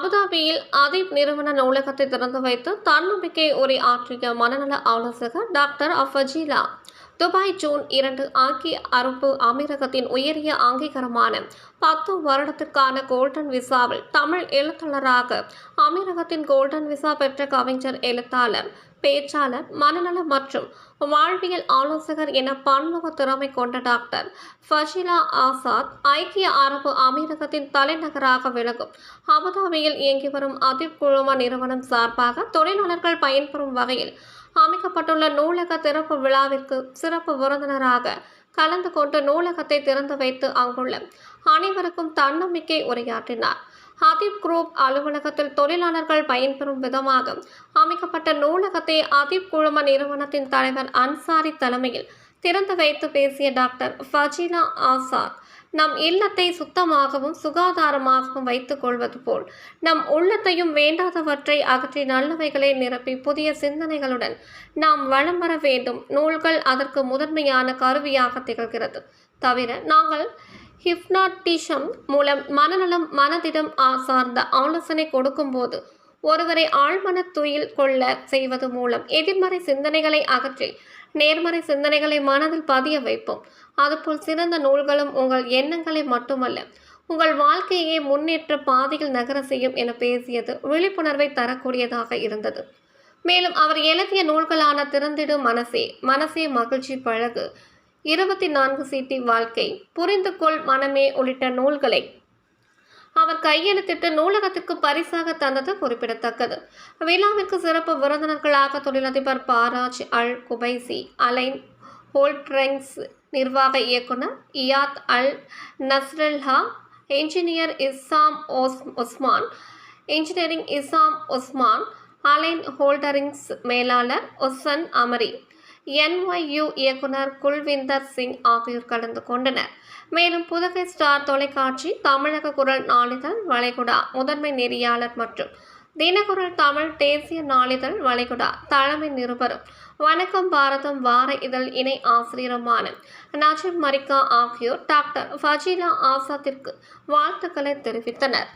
அபுதாபியில் அதீப் நிறுவன நூலகத்தை திறந்து வைத்து தன்னம்பிக்கை உரை ஆற்றிய மனநல ஆலோசகர் டாக்டர் அஃபஜீலா துபாய் ஜூன் இரண்டு ஆகிய அரபு அமீரகத்தின் உயரிய அங்கீகாரமான பத்து வருடத்திற்கான கோல்டன் விசாவில் தமிழ் எழுத்தாளராக அமீரகத்தின் கோல்டன் விசா பெற்ற கவிஞர் எழுத்தாளர் பேச்சாளர் மனநல மற்றும் வாழ்வியல் ஆலோசகர் என பன்முக திறமை கொண்ட டாக்டர் ஃபஷிலா ஆசாத் ஐக்கிய அரபு அமீரகத்தின் தலைநகராக விளங்கும். அபுதாபியில் இயங்கி வரும் அதிப் குழும நிறுவனம் சார்பாக தொழிலாளர்கள் பயன்பெறும் வகையில் அமைக்கப்பட்டுள்ள நூலக திறப்பு விழாவிற்கு சிறப்பு விருந்தினராக கலந்து கொண்டு நூலகத்தை திறந்து வைத்து அங்குள்ள அனைவருக்கும் தன்னம்பிக்கை உரையாற்றினார். அதீப் குரூப் அலுவலகத்தில் தொழிலாளர்கள் பயன்பெறும் விதமாக அமைக்கப்பட்ட நூலகத்தை அதீப் குழும நிறுவனத்தின் தலைவர் அன்சாரி தலைமையில் திறந்து வைத்து பேசிய டாக்டர் ஃபஜீலா ஆசாத் நம் இல்லத்தை சுத்தமாகவும் சுகாதாரமாகவும் வைத்துக் கொள்வது போல் நம் உள்ளத்தையும் வேண்டாதவற்றை அகற்றி நல்லவைகளை நிரப்பி புதிய சிந்தனைகளுடன் நாம் வளம் வர வேண்டும். நூல்கள் அதற்கு முதன்மையான கருவியாக திகழ்கிறது. தவிர நாங்கள் ஹிப்னாட்டிஷம் மூலம் மனநலம் மனதிடம் சார்ந்த ஆலோசனை கொடுக்கும்போது ஒருவரை ஆழ்மன துயில் கொள்ள செய்வது மூலம் எதிர்மறை சிந்தனைகளை அகற்றி நேர்மறை சிந்தனைகளை மனதில் பதிய வைப்போம். அதுபோல் சிறந்த நூல்களும் உங்கள் எண்ணங்களை மட்டுமல்ல உங்கள் வாழ்க்கையை முன்னேற்ற பாதையில் நகர செய்யும் என பேசியது விழிப்புணர்வை தரக்கூடியதாக இருந்தது. மேலும் அவர் எழுதிய நூல்களான திறந்திடும் மனசே மனசே மகிழ்ச்சி பழகு இருபத்தி நான்கு சீட்டி வாழ்க்கை புரிந்து கொள் மனமே உள்ளிட்ட நூல்களை. அவர் கையெழுத்திட்டு நூலகத்திற்கு பரிசாக தந்தது குறிப்பிடத்தக்கது. விழாவிற்கு சிறப்பு விருந்தினர்களாக தொழிலதிபர் பாராஜ் அல் குபைசி அலைன் ஹோல்ட்ரெங்ஸ் நிர்வாக இயக்குனர் Iyad al Nasrallah engineer Issam hose Usman engineering Issam Usman align ஹோல்டரிங்ஸ் மேலாளர் ஒசன் அமரி என்ஒய்யு இயக்குனர் குல்விந்தர் சிங் ஆகியோர் கலந்து கொண்டனர். மேலும் புதுகை ஸ்டார் தொலைக்காட்சி தமிழக குரல் நாளிதழ் வளைகுடா முதன்மை நெறியாளர் மற்றும் தினகுரல் தமிழ் தேசிய நாளிதழ் வளைகுடா தலைமை நிருபரும். வணக்கம் பாரதம் வார இதழ் இணை ஆசிரியருமான நஜீப் மரிக்கா ஆகியோர் டாக்டர் ஃபஜீலா ஆசாத்திற்கு வாழ்த்துக்களை தெரிவித்தனர்.